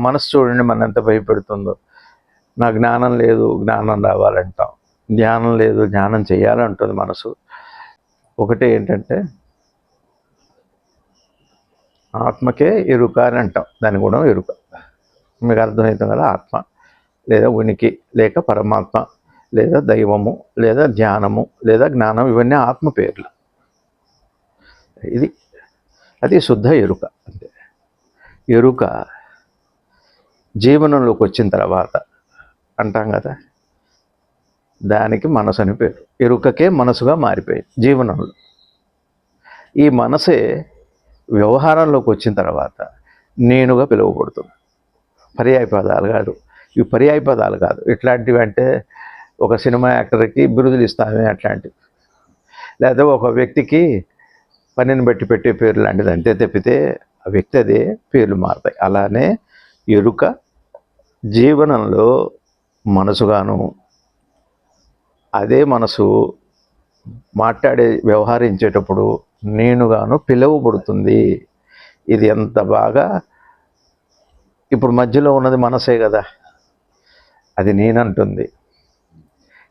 మనసు చూడండి మన ఎంత భయపెడుతుందో. నా జ్ఞానం లేదు జ్ఞానం రావాలంటాం. ధ్యానం లేదు ధ్యానం చేయాలంటుంది మనసు. ఒకటి ఏంటంటే ఆత్మకే ఎరుక అని అంటాం. దాని గుణం ఎరుక మీకు అర్థమవుతుంది కదా ఆత్మ. లేదా ఉనికి లేక పరమాత్మ లేదా దైవము లేదా ధ్యానము లేదా జ్ఞానం ఇవన్నీ ఆత్మ పేర్లు. ఇది అది శుద్ధ ఎరుక అంతే ఎరుక జీవనంలోకి వచ్చిన తర్వాత అంటాం కదా దానికి మనసు అని పేరు. ఎరుకకే మనసుగా మారిపోయింది జీవనంలో. ఈ మనసే వ్యవహారంలోకి వచ్చిన తర్వాత నేనుగా పిలువబడుతుంది. పర్యాయ పదాలు కాదు. ఇవి పర్యాయ పదాలు కాదు. ఇట్లాంటివి అంటే ఒక సినిమా యాక్టర్కి బిరుదులు ఇస్తామే అట్లాంటివి. లేదా ఒక వ్యక్తికి పనిని బట్టి పెట్టే పేరు లాంటిది అంతే తప్పితే ఆ వ్యక్తి అదే పేర్లు మారుతాయి. అలానే ఎరుక జీవనంలో మనసుగాను అదే మనసు మాట్లాడే వ్యవహరించేటప్పుడు నేనుగాను పిలువబడుతుంది. ఇది ఎంత బాగా ఇప్పుడు మధ్యలో ఉన్నది మనసే కదా. అది నేనంటుంది.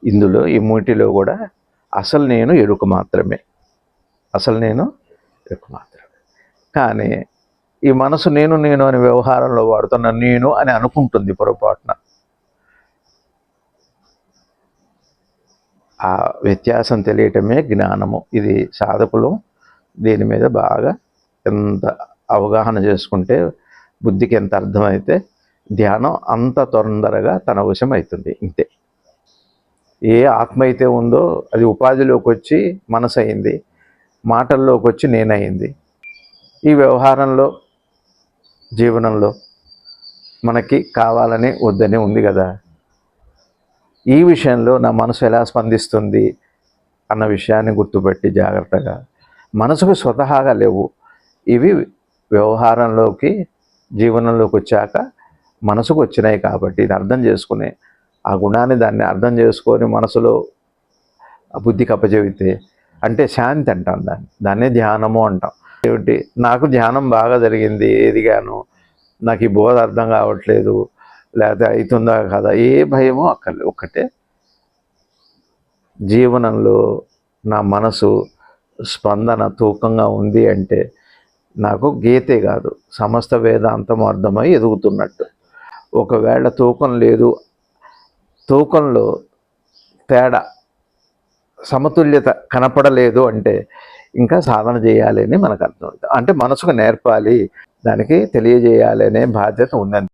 ఇందులో ఈ మూటిలో కూడా అసలు నేను ఎరుక మాత్రమే. అసలు నేను ఎరుక మాత్రమే. కానీ ఈ మనసు నేను నేను అని వ్యవహారంలో వాడుతున్న నేను అని అనుకుంటుంది పొరపాటున. ఆ వ్యత్యాసం తెలియటమే జ్ఞానము. ఇది సాధకులు దీని మీద బాగా ఎంత అవగాహన చేసుకుంటే బుద్ధికి ఎంత అర్థమైతే ధ్యానం అంత తొందరగా తన వశం అవుతుంది ఇంతే. ఏ ఆత్మ అయితే ఉందో అది ఉపాధిలోకి వచ్చి మనసు అయింది మాటల్లోకి వచ్చి నేనయింది. ఈ వ్యవహారంలో జీవనంలో మనకి కావాలని వద్దని ఉంది కదా. ఈ విషయంలో నా మనసు ఎలా స్పందిస్తుంది అన్న విషయాన్ని గుర్తుపెట్టి జాగ్రత్తగా. మనసుకు స్వతహాగా లేవు. ఇవి వ్యవహారంలోకి జీవనంలోకి వచ్చాక మనసుకు వచ్చినాయి కాబట్టి ఇది అర్థం చేసుకునే ఆ గుణాన్ని దాన్ని అర్థం చేసుకొని మనసులో బుద్ధి బుద్ధికి అప్పచెబితే అంటే శాంతి అంటాం దాన్ని. దాన్నే ధ్యానము అంటాం. ఏమిటి? నాకు ధ్యానం బాగా జరిగింది ఎదిగాను నాకు ఈ బోధ అర్థం కావట్లేదు లేకపోతే అవుతుందా కదా? ఏ భయమో అక్కర్లే. ఒక్కటే. జీవనంలో నా మనసు స్పందన తూకంగా ఉంది అంటే నాకు గీతే కాదు సమస్త వేదాంతం అర్థమై ఎదుగుతున్నట్టు. ఒకవేళ తూకం లేదు తూకంలో తేడా సమతుల్యత కనపడలేదు అంటే ఇంకా సాధన చేయాలి అని మనకు అర్థం అంటే మనసుకు నేర్పాలి. దానికి తెలియజేయాలి అనే బాధ్యత ఉందని